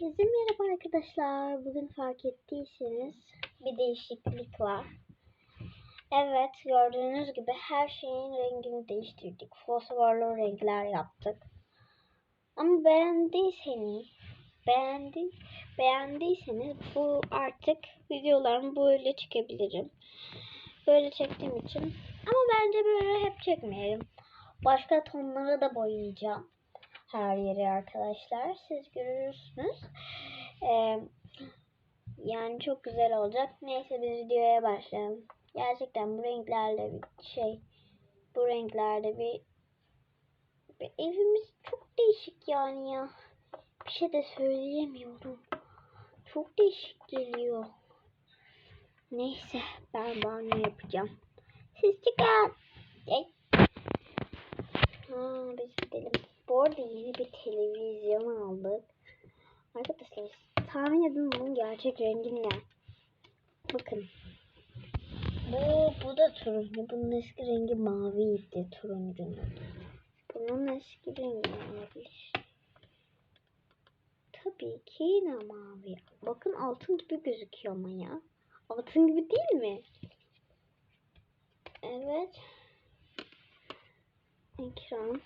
Herkese merhaba arkadaşlar. Bugün fark ettiyseniz bir değişiklik var. Evet gördüğünüz gibi her şeyin rengini değiştirdik. Fosforlu renkler yaptık. Ama beğendiyseniz beğendi, beğendiyseniz bu artık videolarımı böyle çekebilirim. Böyle çektiğim için. Ama bence böyle hep çekmeyelim. Başka tonlara da boyayacağım her yeri arkadaşlar. Siz görürsünüz. Ee, yani çok güzel olacak. Neyse biz videoya başlayalım. Gerçekten bu renklerle bir şey bu renklerde bir, bir evimiz çok değişik yani ya. Bir şey de söyleyemiyorum. Çok değişik geliyor. Neyse ben banyo yapacağım. Siz çıkın. Hey. Ha, biz gidelim. Bu arada yeni bir televizyon aldık. Arkadaşlar tahmin edin bunun gerçek rengi ne? Bakın. Bu, bu da turuncu. Bunun eski rengi maviydi turuncunun. Bunun eski rengi olabilir? Tabii ki yine mavi. Bakın altın gibi gözüküyor ama ya. Altın gibi değil mi? Evet. Ekran.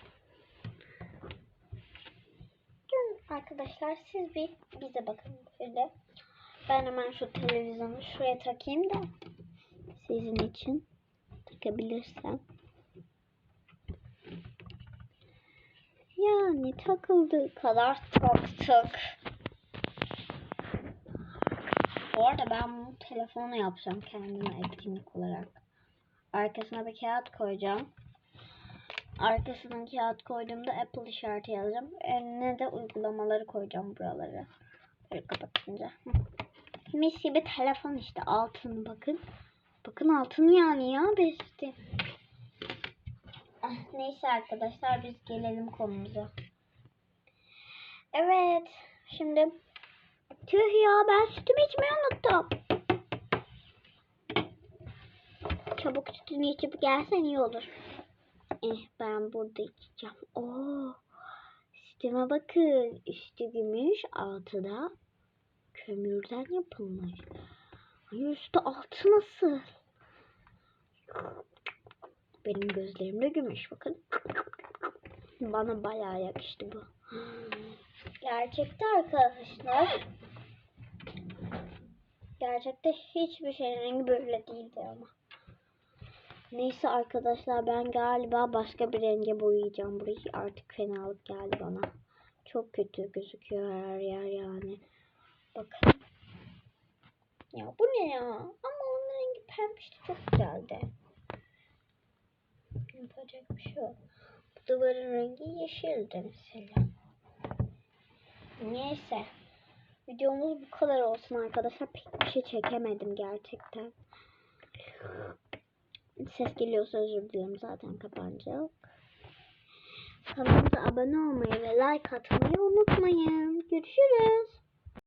Arkadaşlar siz bir bize bakın şöyle. Ben hemen şu televizyonu şuraya takayım da sizin için takabilirsem. Yani takıldığı kadar taktık. Bu arada ben bu telefonu yapacağım kendime etkinlik olarak. Arkasına bir kağıt koyacağım. Arkasına kağıt koyduğumda Apple işareti yazacağım. Önüne de uygulamaları koyacağım buraları. Böyle kapatınca. Mis gibi telefon işte altın bakın. Bakın altın yani ya besti. Ah, neyse arkadaşlar biz gelelim konumuza. Evet. Şimdi tüh ya ben sütümü içmeyi unuttum. Çabuk sütünü içip gelsen iyi olur. Eh ben burada içeceğim. Oo. Sisteme bakın. Üstü gümüş, altı da kömürden yapılmış. Ay üstü altı nasıl? Benim gözlerim de gümüş bakın. Bana bayağı yakıştı bu. Gerçekte arkadaşlar. Gerçekte hiçbir şeyin rengi böyle değildi ama. Neyse arkadaşlar ben galiba başka bir renge boyayacağım burayı. Artık fenalık geldi bana. Çok kötü gözüküyor her yer yani. Bakın. Ya bu ne ya? Ama onun rengi pembişti çok güzeldi. Yapacak bir şey yok. Bu duvarın rengi yeşildi mesela. Neyse. Videomuz bu kadar olsun arkadaşlar. Pek bir şey çekemedim gerçekten. Ses geliyorsa özür dilerim zaten kapanacak. Kanalımıza abone olmayı ve like atmayı unutmayın. Görüşürüz.